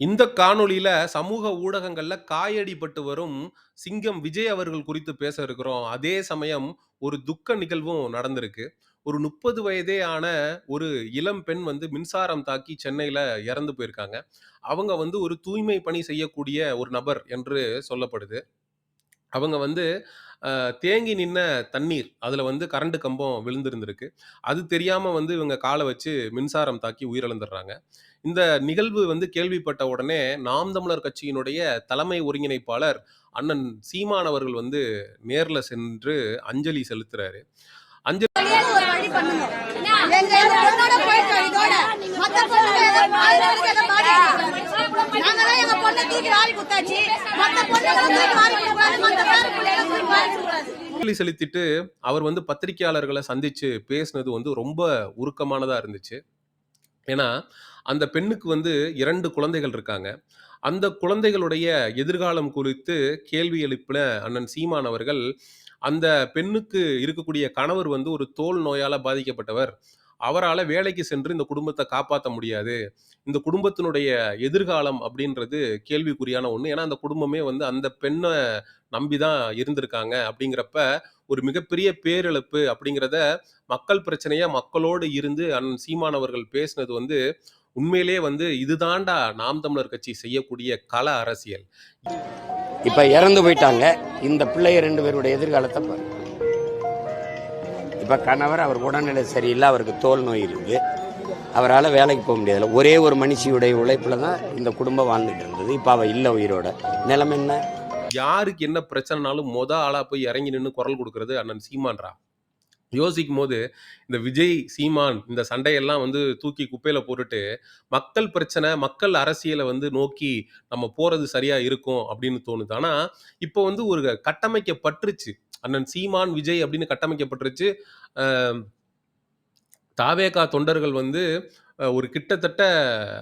இந்த காணொளியில சமூக ஊடகங்கள்ல காயடிபட்டு வரும் சிங்கம் விஜய் அவர்கள் குறித்து பேச இருக்கிறோம். அதே சமயம் ஒரு துக்க நிகழ்வும் நடந்திருக்கு. ஒரு 30 வயதே ஆன ஒரு இளம் பெண் வந்து மின்சாரம் தாக்கி சென்னையில இறந்து போயிருக்காங்க. அவங்க வந்து ஒரு தூய்மை பணி செய்யக்கூடிய ஒரு நபர் என்று சொல்லப்படுது. அவங்க வந்து தேங்கி நின்ன தண்ணீர், அதில் வந்து கரண்ட் கம்பம் விழுந்திருந்திருக்கு. அது தெரியாமல் வந்து இவங்க காலை வச்சு மின்சாரம் தாக்கி உயிரிழந்துடுறாங்க. இந்த நிகழ்வு வந்து கேள்விப்பட்ட உடனே நாம் தமிழர் கட்சியினுடைய தலைமை ஒருங்கிணைப்பாளர் அண்ணன் சீமான் அவர்கள் வந்து நேரில் சென்று அஞ்சலி செலுத்துறாரு. அஞ்சலி பண்ணுங்க. எங்க எங்க நாங்கதான் எங்க பொண்ணை தூக்கி வாரி குத்தாச்சு. மத்த பொண்ணுங்களை தூக்கி வாரி மத்த பேர தூக்கி வாரி செலுத்திட்டு அவர் வந்து பத்திரிகையாளர்களை சந்திச்சு பேசினது வந்து ரொம்ப உருக்கமானதா இருந்துச்சு. ஏன்னா, அந்த பெண்ணுக்கு வந்து இரண்டு குழந்தைகள் இருக்காங்க. அந்த குழந்தைகளுடைய எதிர்காலம் குறித்து கேள்வி எழுப்பின அண்ணன் சீமான் அவர்கள், அந்த பெண்ணுக்கு இருக்கக்கூடிய கணவர் வந்து ஒரு தோல் நோயால பாதிக்கப்பட்டவர். அவரால் வேலைக்கு சென்று இந்த குடும்பத்தை காப்பாற்ற முடியாது. இந்த குடும்பத்தினுடைய எதிர்காலம் அப்படின்றது கேள்விக்குறியான ஒன்று ஏன்னா, அந்த குடும்பமே வந்து அந்த பெண்ணை நம்பி தான் இருந்திருக்காங்க. அப்படிங்கிறப்ப, ஒரு மிகப்பெரிய பேரிழப்பு அப்படிங்கிறத மக்கள் பிரச்சனையாக மக்களோடு இருந்து அண்ணன் சீமானவர்கள் பேசினது வந்து, உண்மையிலே வந்து இதுதாண்டா நாம் தமிழர் கட்சி செய்யக்கூடிய கள அரசியல். இப்போ இறந்து போயிட்டாங்க இந்த பிள்ளைய ரெண்டு பேருடைய எதிர்காலத்தை பாருங்க இப்போ கணவர் அவர் உடல்நிலை சரியில்லை அவருக்கு தோல் நோய் இருக்குது அவரால் வேலைக்கு போக முடியாதுல்ல ஒரே ஒரு மனுஷியுடைய உழைப்பில் தான் இந்த குடும்பம் வாழ்ந்துட்டு இருந்தது இப்போ அவள் இல்லை உயிரோட நிலம் என்ன யாருக்கு என்ன பிரச்சனைனாலும் மொத ஆளாக போய் இறங்கி நின்று குரல் கொடுக்கறது அண்ணன் சீமான்டா. யோசிக்கும்போது, இந்த விஜய், சீமான் இந்த சண்டையெல்லாம் வந்து தூக்கி குப்பையில் போட்டுட்டு, மக்கள் பிரச்சனை, மக்கள் அரசியலை வந்து நோக்கி நம்ம போகிறது சரியாக இருக்கும் அப்படின்னு தோணுது. ஆனால் இப்போ வந்து ஒரு கட்டமைக்கப்பட்டுருச்சு. அண்ணன் சீமான், விஜய் அப்படின்னு கட்டமைக்கப்பட்டுருச்சு. தாவேகா தொண்டர்கள் வந்து ஒரு கிட்டத்தட்ட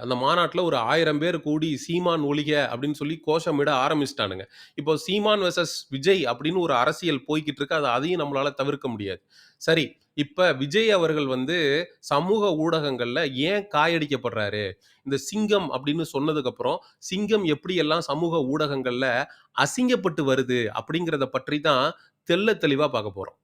அந்த மாநாட்டில் ஒரு ஆயிரம் பேர் கூடி சீமான் ஒழிக அப்படின்னு சொல்லி கோஷமிட ஆரம்பிச்சிட்டானுங்க இப்போ சீமான் வெர்சஸ் விஜய் அப்படின்னு ஒரு அரசியல் போய்க்கிட்டு இருக்கு. அது அதையும் நம்மளால் தவிர்க்க முடியாது. சரி, இப்போ விஜய் அவர்கள் வந்து சமூக ஊடகங்களில் ஏன் காயடிக்கப்படுறாரு? இந்த சிங்கம் அப்படின்னு சொன்னதுக்கப்புறம் சிங்கம் எப்படியெல்லாம் சமூக ஊடகங்களில் அசிங்கப்பட்டு வருது அப்படிங்கிறத பற்றி தான் தெல்ல தெளிவா பார்க்க போறோம்.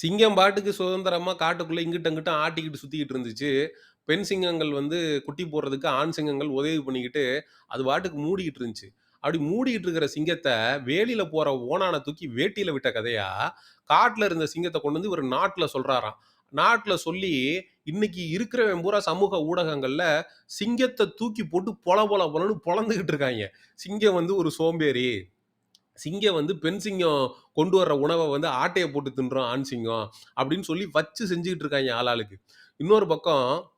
சிங்கம் பாட்டுக்கு சுதந்திரமா காட்டுக்குள்ள இங்கிட்ட அங்கிட்ட ஆட்டிக்கிட்டு சுத்திக்கிட்டு இருந்துச்சு. பெண் சிங்கங்கள் வந்து குட்டி போடுறதுக்கு ஆண் சிங்கங்கள் உதவி பண்ணிக்கிட்டு, அது பாட்டுக்கு மூடிக்கிட்டு இருந்துச்சு. அப்படி மூடிக்கிட்டு இருக்கிற சிங்கத்தை வேலியில போற ஓணான தூக்கி வேட்டியில விட்ட கதையா, காட்டுல இருந்த சிங்கத்தை கொண்டு வந்து இவர் நாட்டுல சொல்றாராம். நாட்டுல சொல்லி, இன்னைக்கு இருக்கிறவன் பூரா சமூக ஊடகங்கள்ல சிங்கத்தை தூக்கி போட்டு பொல பொல பொலன்னு பொளந்துகிட்டு இருக்காங்க சிங்கம் வந்து ஒரு சோம்பேறி. சிங்கம் வந்து பெண் சிங்கம் கொண்டு வர்ற உணவை வந்து ஆட்டையை போட்டு தின்றோம் ஆண் சிங்கம். அப்படின்னு சொல்லி வச்சு செஞ்சுக்கிட்டு இருக்காங்க ஆளாளுக்கு. இன்னொரு பக்கம்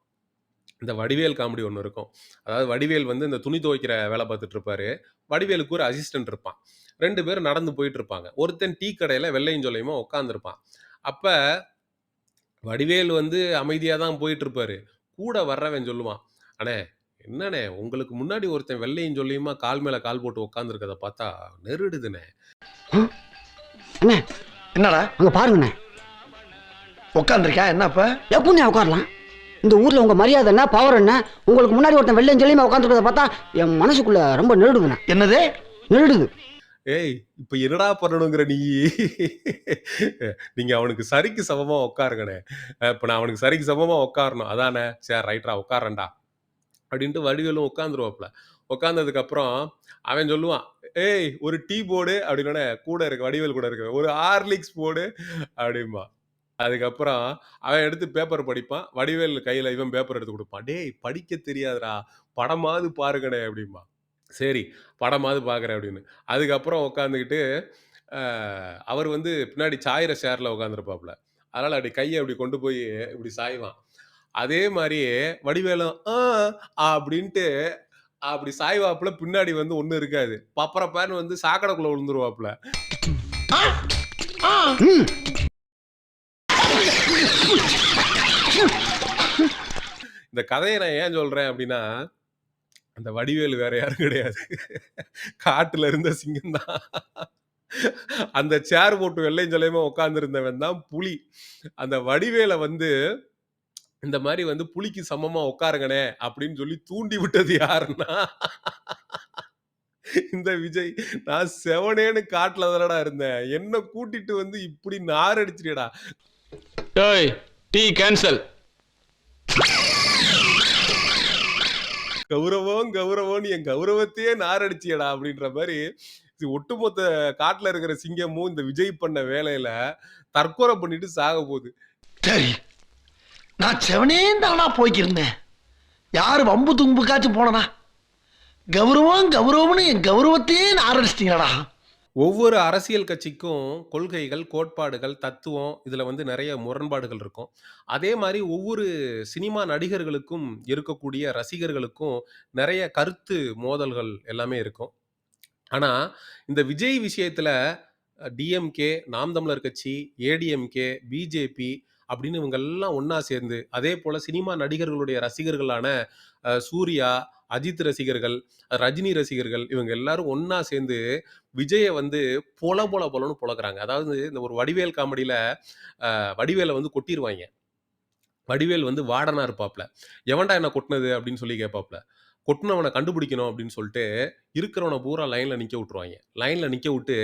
இந்த வடிவேல் காமெடி ஒண்ணு இருக்கும். அதாவது வடிவேல் வந்து இந்த துணி துவைக்கிற வேலை பார்த்துட்டு இருப்பாரு. வடிவேலுக்கு ஒரு அசிஸ்டன்ட் இருப்பான். 2 பேரும் நடந்து போயிட்டு இருப்பாங்க. ஒருத்தன் டீ கடையில வெள்ளையும் சொல்லையுமா உட்கார்ந்திருப்பான். அப்ப வடிவேல் வந்து அமைதியா தான் போயிட்டு இருப்பாரு. கூட வர்றவன் சொல்லுவான். "அண்ணே, என்னண்ணே உங்களுக்கு முன்னாடி ஒருத்தன் வெள்ளையும் சொல்லையுமா கால் மேல கால் போட்டு உட்கார்ந்திருக்கிறத பார்த்தா நெருடுதுண்ணே." அண்ணே என்னடா அங்க பாருங்கண்ணே உட்காந்துருக்கேன் என்ன இப்ப எப்படிண்ணே உட்காரலாம் இந்த ஊர்ல உங்க மரியாதை என்ன பவர் என்ன உங்களுக்கு முன்னாடி ஒருத்தன் வெள்ளையும் சொல்லியுமா உட்காந்துருக்கத பார்த்தா என் மனசுக்குள்ள ரொம்ப நெருடுதுண்ணே என்னது நெருடுது ஏய்! இப்ப என்னடா பண்ணணுங்கிற நீ? நீங்க அவனுக்கு சரிக்கு சமமா உட்காருங்கண்ணே. இப்ப நான் அவனுக்கு சரிக்கு சமமா உட்காரணும். அதானே? சரி ரைட்ரா உட்கார்றேன்டா. அப்படின்ட்டு வடிவேலும் உட்கார்ந்துருவாப்புல. உட்கார்ந்ததுக்கு அப்புறம் அவன் சொல்லுவான். "ஏய்! ஒரு டீ போடு" அப்படின்னோனே கூட இருக்க வடிவேல் கூட இருக்கவன், "ஒரு ஹார்லிக்ஸ் போடு" அப்படிம்பான். அதுக்கப்புறம் அவன் எடுத்து பேப்பர் படிப்பான். வடிவேல் கையில இவன் பேப்பர் எடுத்து குடுப்பான். "டேய்! படிக்க தெரியாதுடா. படமாவது பாருங்கடே அப்படிம்பான். சரி, படமாவது பார்க்குறேன் அப்படின்னு. அதுக்கப்புறம் உட்காந்துக்கிட்டு, அ அவர் வந்து பின்னாடி சாயிற சேர்ல உட்காந்துருப்பாப்புல. அதனால அப்படி கைய அப்படி கொண்டு போய் இப்படி சாய்வான். அதே மாரியே வடிவேலும் "ஆ" அப்படின்ட்டு அப்படி சாய்வாப்புல பின்னாடி வந்து ஒண்ணும் இருக்காது. பப்பரப்பான்னு வந்து சாக்கடைக்குள்ள விழுந்துருவாப்புல. ம் இந்த கதையை நான் ஏன் சொல்றேன் அப்படின்னா, அந்த வடிவேலு வேற யாரும் கிடையாது. காட்டுல இருந்த சிங்கம் தான். அந்த சேர் போட்டு வெள்ளையும் சொல்லையுமா உட்காந்துருந்தவன் தான் புலி. அந்த வடிவேல வந்து இந்த மாதிரி வந்து புலிக்கு சமமா உட்காருங்கனே அப்படின்னு சொல்லி தூண்டி விட்டது யாருன்னா, இந்த விஜய். நான் செவனேன்னு காட்டில் தானடா இருந்தேன். என்ன கூட்டிட்டு வந்து இப்படி நாரடிச்சிட்டியேடா. டேய் டீ கேன்சல் கௌரவம், கௌரவம்னு என் கௌரவத்தையே நாரடிச்சியடா அப்படின்ற மாதிரி இது ஒட்டுமொத்த காட்டுல இருக்கிற சிங்கமும் இந்த விஜய் பண்ண வேலையில தற்கொலை பண்ணிட்டு சாக போகுது. சரி நான் செவனே தானா போய்க்கிருந்தேன். யாரு வம்பு தும்புக்காச்சும் போனனா? கௌரவம் கௌரவம்னு என் கௌரவத்தையே நாரடிச்சிட்டீங்கடா ஒவ்வொரு அரசியல் கட்சிக்கும் கொள்கைகள், கோட்பாடுகள், தத்துவம் இதுல வந்து நெறைய முரண்பாடுகள் இருக்கும். அதே மாரி ஒவ்வொரு சினிமா நடிகர்களுக்கும் இருக்கக்கூடிய ரசிகர்களுக்கும் நெறைய கருத்து மோதல்கள் எல்லாமே இருக்கும். ஆனா, இந்த விஜய் விஷயத்துல அ டிஎம்கே, நாம் தமிழர் கட்சி, ஏடிஎம்கே, பிஜேபி அப்படின்னு இவங்க எல்லாம் ஒண்ணா சேர்ந்து, அதேபோல சினிமா நடிகர்களுடைய ரசிகர்களான அ சூர்யா, அஜித் ரசிகர்கள், ரஜினி ரசிகர்கள் இவங்க எல்லாரும் ஒன்னா சேர்ந்து விஜயை வந்து பொல பொல பொலன்னு பொளக்குறாங்க. அதாவது இந்த ஒரு வடிவேல் காமெடியில வடிவேலை வந்து கொட்டிடுவாங்க வடிவேல் வந்து வார்டனா இருப்பாப்ல. "எவன்டா என்ன கொட்டினது அப்படின்னு சொல்லி கேட்பாப்ல. கொட்டினவனை கண்டுபிடிக்கணும் அப்படின்னு சொல்லிட்டு, இருக்கிறவனை பூரா லைன்ல நிக்க விட்டுருவாங்க லைன்ல நிக்க விட்டு,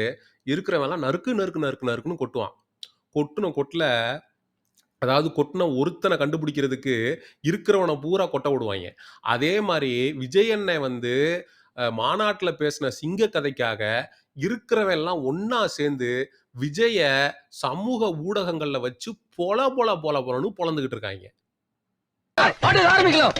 இருக்கிறவன்லாம் நறுக்கு, நறுக்கு, நறுக்கு, நறுக்குன்னு கொட்டுவான். கொட்டின கொட்டில் அதாவது கொட்டுன ஒருத்தன கண்டுபிடிக்கிறதுக்கு இருக்கிறவன பூரா கொட்ட விடுவாய்ங்க. அதே மாரி விஜய் அண்ணன் வந்து மாநாட்டுல பேசின சிங்க கதைக்காக இருக்கிறவன் எல்லாம் ஒண்ணா சேர்ந்து விஜய சமூக ஊடகங்கள்ல வச்சு பொல பொல பொல பொலன்னு பொளந்துகிட்டு இருக்காய்ங்க. ஆரம்பிக்கலாம்.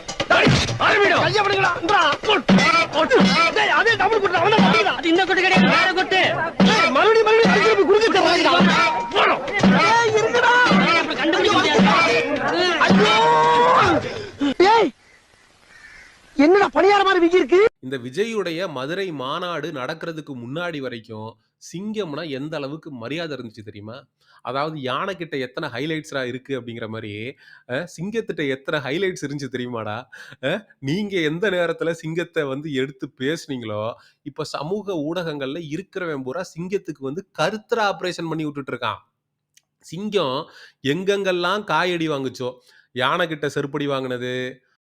என்னடா பணியார மாதிரி விஜய் இருக்கு இந்த விஜயுடைய மதுரை மாநாடு நடக்கிறதுக்கு முன்னாடி வரைக்கும் சிங்கம்னா எந்த அளவுக்கு மரியாதை இருந்துச்சு தெரியுமா? அதாவது யானை கிட்ட எத்தனை ஹைலைட்ஸ்ரா இருக்கு அப்படிங்கிற மாதிரி சிங்கத்திட்ட எத்தனை ஹைலைட்ஸ் இருந்துச்சு தெரியுமாடா? நீங்க எந்த நேரத்துல சிங்கத்தை வந்து எடுத்து பேசுனீங்களோ, இப்ப சமூக ஊடகங்கள்ல இருக்கிறவன் பூரா சிங்கத்துக்கு வந்து கருத்தர ஆப்ரேஷன் பண்ணி விட்டுட்டு இருக்கான். சிங்கம் எங்கெங்கெல்லாம் காயடி வாங்குச்சோ, யானை கிட்ட செருப்படி வாங்கினது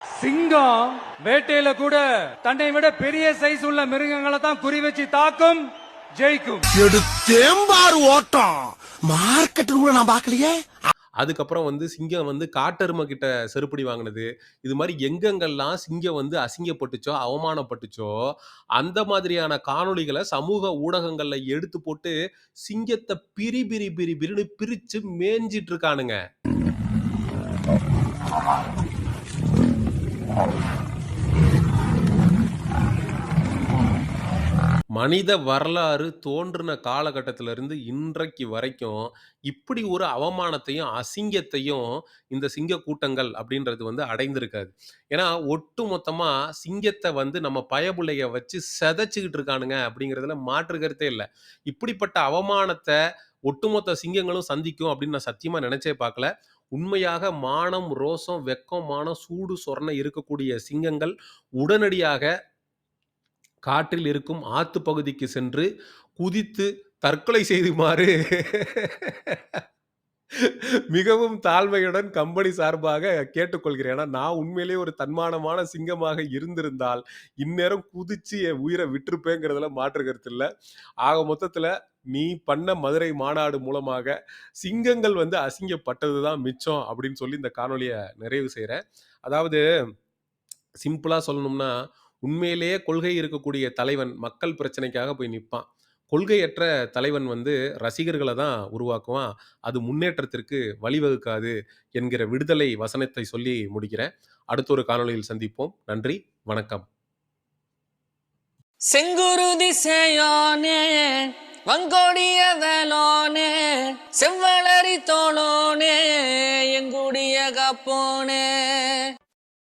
சிங்கம் வேட்டையில கூட தன்னை விட பெரிய சைஸ் உள்ள மிருகங்களை தான் குறி வச்சு தாக்கும் ஜெயிக்கும் எடுத்தேம்பாரு ஓட்டம் மார்க்கெட் கூட நான் பாக்கலையே அதுக்கப்புறம் வந்து சிங்கம் வந்து காட்டெருமை கிட்ட செருப்படி வாங்குனது. இது மாரி எங்கெங்கெல்லாம் சிங்கம் வந்து அசிங்கப்பட்டுச்சோ, அவமானப்பட்டுச்சோ, அந்த மாதிரியான காணொளிகள சமூக ஊடகங்கள்ல எடுத்து போட்டு, சிங்கத்த பிரி பிரி பிரி பிரின்னு பிரிச்சு மேய்ஞ்சிட்டு இருக்கானுங்க. மனித வரலாறு தோன்றின காலகட்டத்திலிருந்து இன்றைக்கு வரைக்கும், இப்படி ஒரு அவமானத்தையும், அசிங்கத்தையும் இந்த சிங்க கூட்டங்கள் அப்படின்றது வந்து அடைந்திருக்காது. ஏன்னா, ஒட்டு மொத்தமா சிங்கத்தை வந்து நம்ம பயபுள்ளைய வச்சு செதைச்சுக்கிட்டு இருக்கானுங்க அப்படிங்கிறதுல மாற்று கருத்தே இல்லை இப்படிப்பட்ட அவமானத்தை ஒட்டுமொத்த சிங்கங்களும் சந்திக்கும் அப்படின்னு நான் சத்தியமா நினச்சே பார்க்கல. உண்மையாக மானம், ரோசம், வெக்கம் மானம், சூடு, சொரணை இருக்கக்கூடிய சிங்கங்கள் உடனடியாக காட்டில் இருக்கும் ஆத்து பகுதிக்கு சென்று குதித்து தற்கொலை செய்துமாறு மிகவும் தாழ்மையுடன் கம்பெனி சார்பாக கேட்டுக்கொள்கிறேன். ஏன்னா, நான் உண்மையிலேயே ஒரு தன்மானமான சிங்கமாக இருந்திருந்தால், இந்நேரம் குதிச்சு என் உயிரை விட்டிருப்பேங்கிறதுல மாற்று கருத்து இல்லை ஆக மொத்தத்தில் நீ பண்ண மதுரை மாநாடு மூலமாக சிங்கங்கள் வந்து அசிங்கப்பட்டது தான் மிச்சம் அப்படின்னு சொல்லி இந்த காணொலியை நிறைவு செய்கிறேன் அதாவது சிம்பிளாக சொல்லணும்னா, உண்மையிலேயே கொள்கை இருக்கக்கூடிய தலைவன் மக்கள் பிரச்சனைக்காக போய் நிற்பான் கொள்கையற்ற தலைவன் வந்து ரசிகர்களை தான் உருவாக்குவான். அது முன்னேற்றத்திற்கு வழிவகுக்காது என்கிற விடுதலை வசனத்தை சொல்லி முடிக்கிறேன். அடுத்த ஒரு காணொலியில் சந்திப்போம். நன்றி, வணக்கம். செங்குருதி சேயோனே வங்கோடிய வேலோனே செவ்வளரி தோளோனே எங்குடிய காப்போனே